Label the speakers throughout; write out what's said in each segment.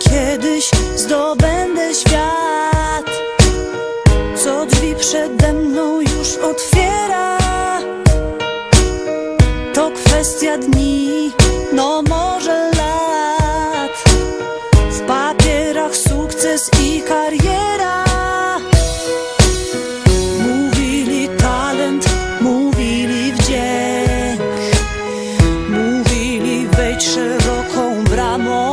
Speaker 1: Kiedyś zdobędę świat. Co drzwi przede mną już otwiera. To kwestia dni, no może lat. W papierach sukces i kariera. Mówili talent, mówili wdzięk. Mówili wejdź szeroką bramą.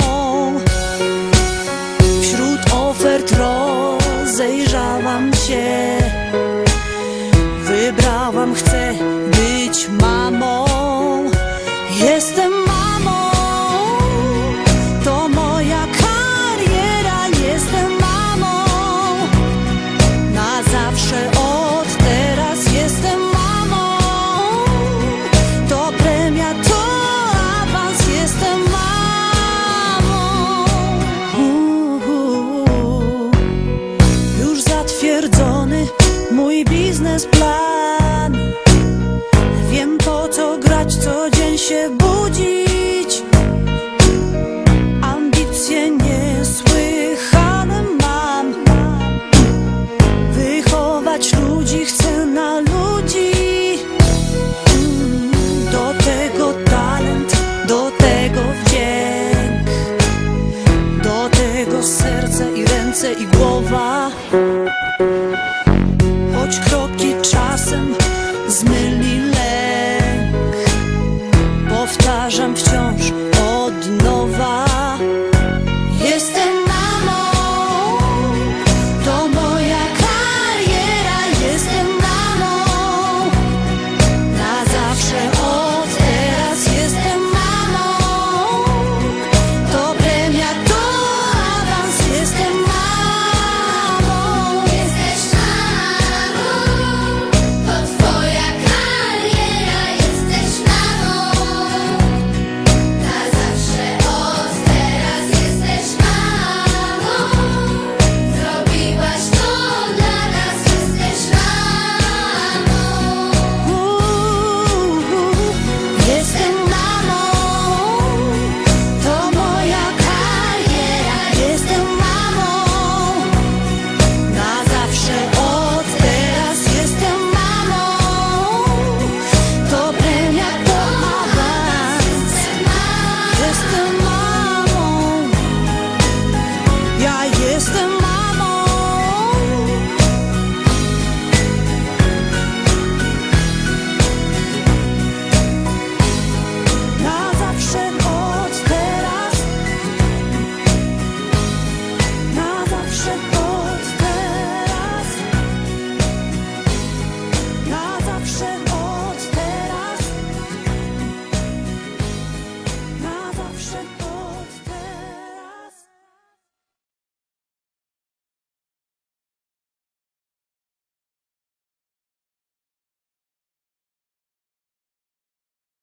Speaker 1: Mój biznesplan. Wiem po co grać, co dzień się budzić. Ambicje niesłychane mam. Wychować ludzi chcę na ludzi. Mm, Do tego talent, do tego wdzięk. Do tego serce i ręce i głowa. Czasem zmyli lęk. Powtarzam wciąż